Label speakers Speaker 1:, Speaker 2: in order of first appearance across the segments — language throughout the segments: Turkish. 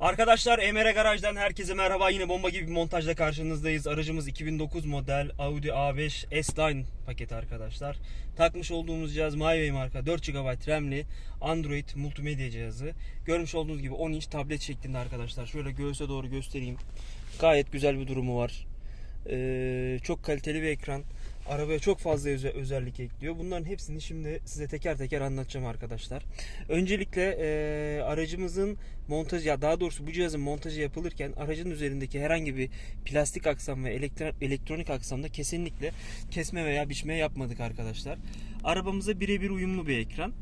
Speaker 1: Arkadaşlar Emre Garaj'dan herkese merhaba. Yine bomba gibi bir montajla karşınızdayız. Aracımız 2009 model Audi A5 S-Line paketi arkadaşlar. Takmış olduğumuz cihaz MyWay marka 4 GB RAM'li Android multimedya cihazı. Görmüş olduğunuz gibi 10 inç tablet şeklinde arkadaşlar. Şöyle göğüse doğru göstereyim. Gayet güzel bir durumu var. Ee, çok kaliteli bir ekran. Arabaya çok fazla öze- özellik ekliyor. Bunların hepsini şimdi size teker teker anlatacağım arkadaşlar. Öncelikle e, aracımızın montajı ya daha doğrusu bu cihazın montajı yapılırken aracın üzerindeki herhangi bir plastik aksam ve elektro- elektronik aksamda kesinlikle kesme veya biçme yapmadık arkadaşlar. Arabamıza birebir uyumlu bir ekran.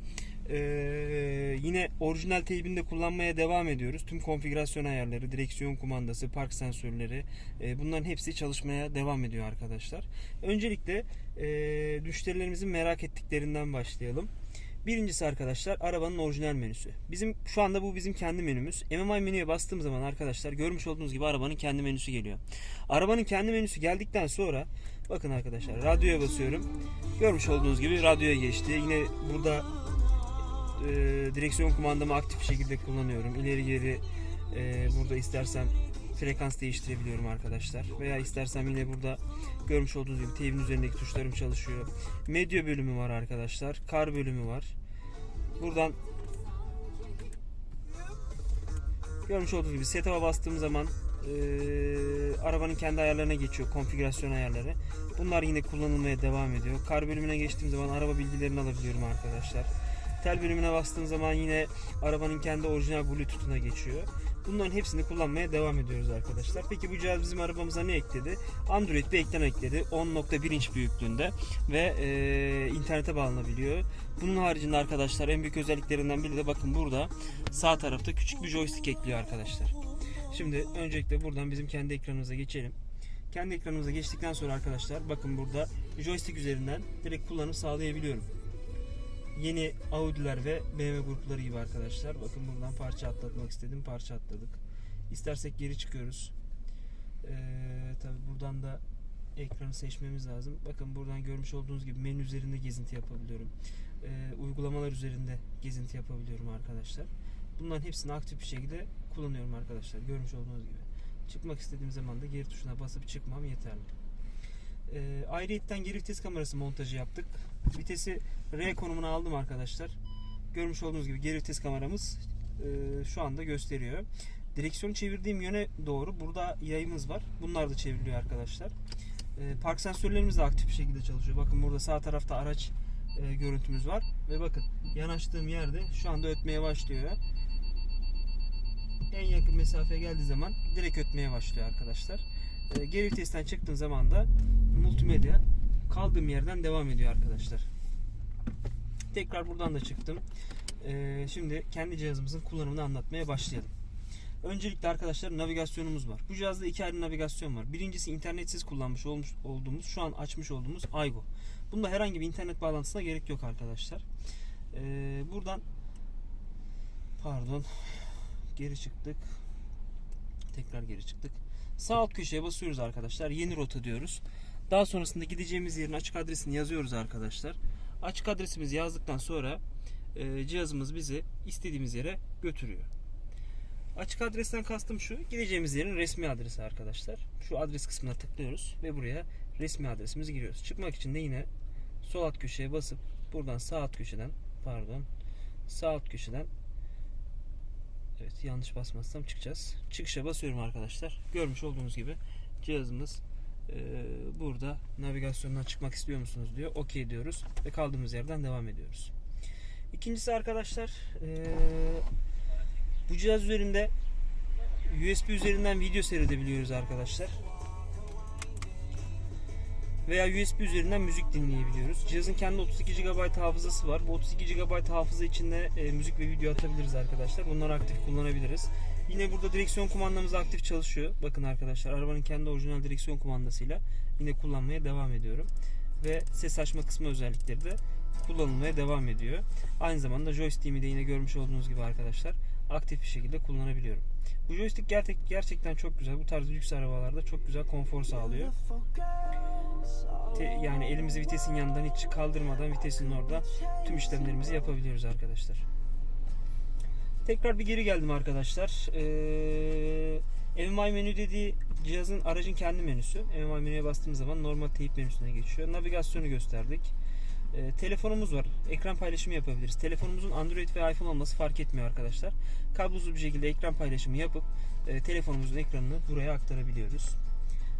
Speaker 1: Ee, yine orijinal teybinde kullanmaya devam ediyoruz. Tüm konfigürasyon ayarları, direksiyon kumandası, park sensörleri e, bunların hepsi çalışmaya devam ediyor arkadaşlar. Öncelikle e, müşterilerimizin merak ettiklerinden başlayalım. Birincisi arkadaşlar arabanın orijinal menüsü. Bizim şu anda bu bizim kendi menümüz. MMI menüye bastığım zaman arkadaşlar görmüş olduğunuz gibi arabanın kendi menüsü geliyor. Arabanın kendi menüsü geldikten sonra bakın arkadaşlar radyoya basıyorum. Görmüş olduğunuz gibi radyoya geçti. Yine burada e, direksiyon kumandamı aktif şekilde kullanıyorum. İleri geri e, burada istersem frekans değiştirebiliyorum arkadaşlar. Veya istersem yine burada görmüş olduğunuz gibi teybin üzerindeki tuşlarım çalışıyor. Medya bölümü var arkadaşlar. Kar bölümü var. Buradan görmüş olduğunuz gibi setup'a bastığım zaman e, arabanın kendi ayarlarına geçiyor. Konfigürasyon ayarları. Bunlar yine kullanılmaya devam ediyor. Kar bölümüne geçtiğim zaman araba bilgilerini alabiliyorum arkadaşlar. Tel bölümüne bastığım zaman yine arabanın kendi orijinal bluetooth'una geçiyor. Bunların hepsini kullanmaya devam ediyoruz arkadaşlar. Peki bu cihaz bizim arabamıza ne ekledi? Android bir ekran ekledi. 10.1 inç büyüklüğünde ve e, internete bağlanabiliyor. Bunun haricinde arkadaşlar en büyük özelliklerinden biri de bakın burada sağ tarafta küçük bir joystick ekliyor arkadaşlar. Şimdi öncelikle buradan bizim kendi ekranımıza geçelim. Kendi ekranımıza geçtikten sonra arkadaşlar bakın burada joystick üzerinden direkt kullanım sağlayabiliyorum yeni Audi'ler ve BMW grupları gibi arkadaşlar. Bakın buradan parça atlatmak istedim. Parça atladık. İstersek geri çıkıyoruz. Ee, tabi buradan da ekranı seçmemiz lazım. Bakın buradan görmüş olduğunuz gibi menü üzerinde gezinti yapabiliyorum. Ee, uygulamalar üzerinde gezinti yapabiliyorum arkadaşlar. Bunların hepsini aktif bir şekilde kullanıyorum arkadaşlar. Görmüş olduğunuz gibi. Çıkmak istediğim zaman da geri tuşuna basıp çıkmam yeterli. E, ayrıyetten geri vites kamerası montajı yaptık. Vitesi R konumuna aldım arkadaşlar. Görmüş olduğunuz gibi geri vites kameramız e, şu anda gösteriyor. Direksiyonu çevirdiğim yöne doğru burada yayımız var. Bunlar da çevriliyor arkadaşlar. E, park sensörlerimiz de aktif bir şekilde çalışıyor. Bakın burada sağ tarafta araç e, görüntümüz var. Ve bakın yanaştığım yerde şu anda ötmeye başlıyor. En yakın mesafeye geldiği zaman direkt ötmeye başlıyor arkadaşlar. E, geri vitesten çıktığım zaman da multimedya kaldığım yerden devam ediyor arkadaşlar. Tekrar buradan da çıktım. E, şimdi kendi cihazımızın kullanımını anlatmaya başlayalım. Öncelikle arkadaşlar navigasyonumuz var. Bu cihazda iki ayrı navigasyon var. Birincisi internetsiz kullanmış olmuş olduğumuz, şu an açmış olduğumuz Aygo. Bunda herhangi bir internet bağlantısına gerek yok arkadaşlar. E, buradan pardon geri çıktık. Tekrar geri çıktık. Sağ alt köşeye basıyoruz arkadaşlar. Yeni rota diyoruz. Daha sonrasında gideceğimiz yerin açık adresini yazıyoruz arkadaşlar. Açık adresimizi yazdıktan sonra e, cihazımız bizi istediğimiz yere götürüyor. Açık adresten kastım şu. Gideceğimiz yerin resmi adresi arkadaşlar. Şu adres kısmına tıklıyoruz ve buraya resmi adresimizi giriyoruz. Çıkmak için de yine sol alt köşeye basıp buradan sağ alt köşeden pardon sağ alt köşeden Evet yanlış basmazsam çıkacağız. Çıkışa basıyorum arkadaşlar. Görmüş olduğunuz gibi cihazımız e, burada navigasyondan çıkmak istiyor musunuz diyor. Okey diyoruz ve kaldığımız yerden devam ediyoruz. İkincisi arkadaşlar e, bu cihaz üzerinde USB üzerinden video seyredebiliyoruz arkadaşlar. Veya USB üzerinden müzik dinleyebiliyoruz. Cihazın kendi 32 GB hafızası var. Bu 32 GB hafıza içinde e, müzik ve video atabiliriz arkadaşlar. Bunları aktif kullanabiliriz. Yine burada direksiyon kumandamız aktif çalışıyor. Bakın arkadaşlar arabanın kendi orijinal direksiyon kumandasıyla yine kullanmaya devam ediyorum. Ve ses açma kısmı özellikleri de kullanılmaya devam ediyor. Aynı zamanda joystick'imi de yine görmüş olduğunuz gibi arkadaşlar aktif bir şekilde kullanabiliyorum. Bu joystick gerçek, gerçekten çok güzel. Bu tarz lüks arabalarda çok güzel konfor sağlıyor. Te- yani elimizi vitesin yanından hiç kaldırmadan vitesin orada tüm işlemlerimizi yapabiliyoruz arkadaşlar. Tekrar bir geri geldim arkadaşlar. Ee, MMI menü dediği cihazın aracın kendi menüsü. MMI menüye bastığımız zaman normal teyip menüsüne geçiyor. Navigasyonu gösterdik. Ee, telefonumuz var. Ekran paylaşımı yapabiliriz. Telefonumuzun Android ve iPhone olması fark etmiyor arkadaşlar. Kablosuz bir şekilde ekran paylaşımı yapıp e, telefonumuzun ekranını buraya aktarabiliyoruz.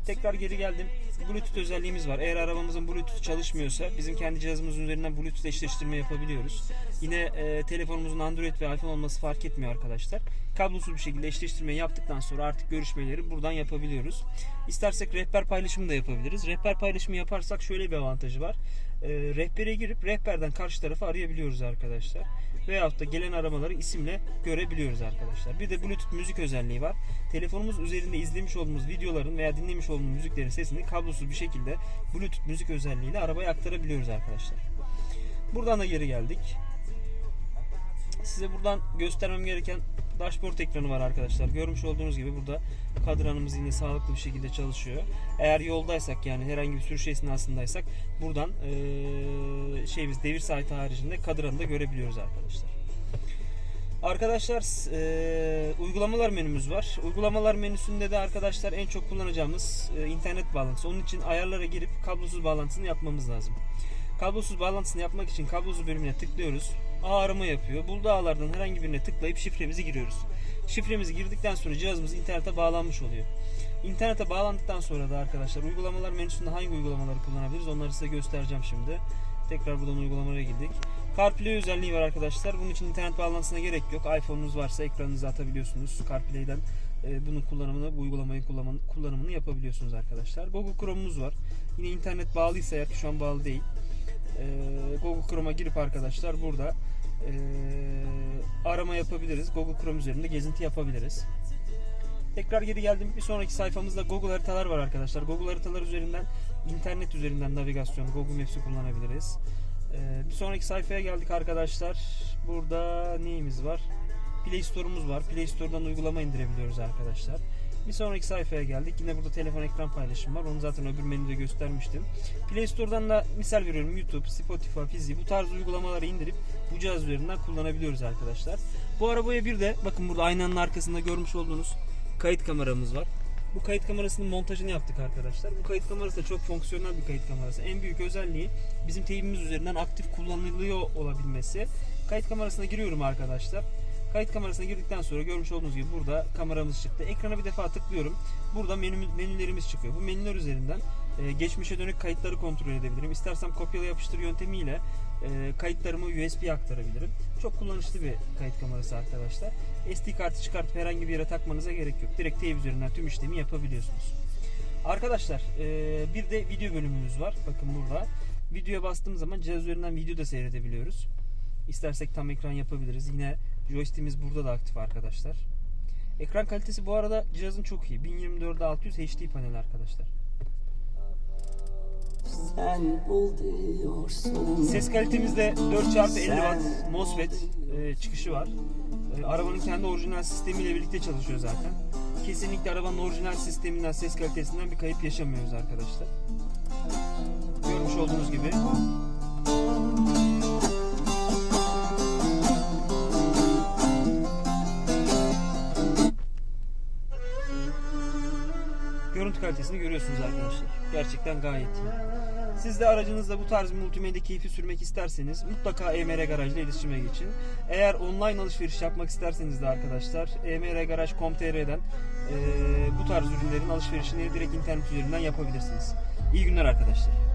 Speaker 1: Tekrar geri geldim. Bluetooth özelliğimiz var. Eğer arabamızın Bluetooth çalışmıyorsa bizim kendi cihazımızın üzerinden Bluetooth eşleştirme yapabiliyoruz. Yine e, telefonumuzun Android ve iPhone olması fark etmiyor arkadaşlar. Kablosuz bir şekilde eşleştirmeyi yaptıktan sonra artık görüşmeleri buradan yapabiliyoruz. İstersek rehber paylaşımı da yapabiliriz. Rehber paylaşımı yaparsak şöyle bir avantajı var. E, rehbere girip rehberden karşı tarafı arayabiliyoruz arkadaşlar. Veyahut da gelen aramaları isimle görebiliyoruz arkadaşlar. Bir de Bluetooth müzik özelliği var. Telefonumuz üzerinde izlemiş olduğumuz videoların veya dinlemiş olduğumuz müziklerin sesini kablosuz bir şekilde Bluetooth müzik özelliğiyle arabaya aktarabiliyoruz arkadaşlar. Buradan da geri geldik. Size buradan göstermem gereken dashboard ekranı var arkadaşlar. Görmüş olduğunuz gibi burada kadranımız yine sağlıklı bir şekilde çalışıyor. Eğer yoldaysak yani herhangi bir sürüş esnasındaysak buradan eee, şeyimiz devir saati haricinde kadranı da görebiliyoruz arkadaşlar. Arkadaşlar eee, uygulamalar menümüz var. Uygulamalar menüsünde de arkadaşlar en çok kullanacağımız eee, internet bağlantısı. Onun için ayarlara girip kablosuz bağlantısını yapmamız lazım. Kablosuz bağlantısını yapmak için kablosuz bölümüne tıklıyoruz. Ağ arama yapıyor. Bulduğu ağlardan herhangi birine tıklayıp şifremizi giriyoruz. Şifremizi girdikten sonra cihazımız internete bağlanmış oluyor. İnternete bağlandıktan sonra da arkadaşlar uygulamalar menüsünde hangi uygulamaları kullanabiliriz onları size göstereceğim şimdi. Tekrar buradan uygulamalara girdik. CarPlay özelliği var arkadaşlar. Bunun için internet bağlantısına gerek yok. iPhone'unuz varsa ekranınıza atabiliyorsunuz. CarPlay'den e, bunun kullanımını, bu uygulamayı kullanımını yapabiliyorsunuz arkadaşlar. Google Chrome'umuz var. Yine internet bağlıysa eğer ki şu an bağlı değil. E, Google Chrome'a girip arkadaşlar burada e, arama yapabiliriz. Google Chrome üzerinde gezinti yapabiliriz. Tekrar geri geldim. Bir sonraki sayfamızda Google haritalar var arkadaşlar. Google haritalar üzerinden internet üzerinden navigasyon, Google Maps'i kullanabiliriz. Ee, bir sonraki sayfaya geldik arkadaşlar. Burada neyimiz var? Play Store'umuz var. Play Store'dan uygulama indirebiliyoruz arkadaşlar. Bir sonraki sayfaya geldik. Yine burada telefon ekran paylaşımı var. Onu zaten öbür menüde göstermiştim. Play Store'dan da misal veriyorum YouTube, Spotify, Fizi bu tarz uygulamaları indirip bu cihaz üzerinden kullanabiliyoruz arkadaşlar. Bu arabaya bir de bakın burada aynanın arkasında görmüş olduğunuz kayıt kameramız var. Bu kayıt kamerasının montajını yaptık arkadaşlar. Bu kayıt kamerası da çok fonksiyonel bir kayıt kamerası. En büyük özelliği bizim teybimiz üzerinden aktif kullanılıyor olabilmesi. Kayıt kamerasına giriyorum arkadaşlar. Kayıt kamerasına girdikten sonra görmüş olduğunuz gibi burada kameramız çıktı. Ekrana bir defa tıklıyorum. Burada menü, menülerimiz çıkıyor. Bu menüler üzerinden e, geçmişe dönük kayıtları kontrol edebilirim. İstersem kopyala yapıştır yöntemiyle e, kayıtlarımı USB'ye aktarabilirim. Çok kullanışlı bir kayıt kamerası arkadaşlar. SD kartı çıkartıp herhangi bir yere takmanıza gerek yok. Direkt teyp üzerinden tüm işlemi yapabiliyorsunuz. Arkadaşlar e, bir de video bölümümüz var. Bakın burada. Videoya bastığım zaman cihaz üzerinden video da seyredebiliyoruz. İstersek tam ekran yapabiliriz. Yine joystick'imiz burada da aktif arkadaşlar. Ekran kalitesi bu arada cihazın çok iyi. 1024 600 HD panel arkadaşlar.
Speaker 2: Sen bul diyorsun.
Speaker 1: Ses kalitemizde 4x50 Watt MOSFET e, çıkışı var. E, arabanın kendi orijinal sistemiyle birlikte çalışıyor zaten. Kesinlikle arabanın orijinal sisteminden, ses kalitesinden bir kayıp yaşamıyoruz arkadaşlar. Görmüş olduğunuz gibi. Görüntü kalitesini görüyorsunuz arkadaşlar. Gerçekten gayet iyi. Siz de aracınızda bu tarz multimedya keyfi sürmek isterseniz mutlaka EMR Garaj ile iletişime geçin. Eğer online alışveriş yapmak isterseniz de arkadaşlar emrgaraj.com.tr'den eee bu tarz ürünlerin alışverişini direkt internet üzerinden yapabilirsiniz. İyi günler arkadaşlar.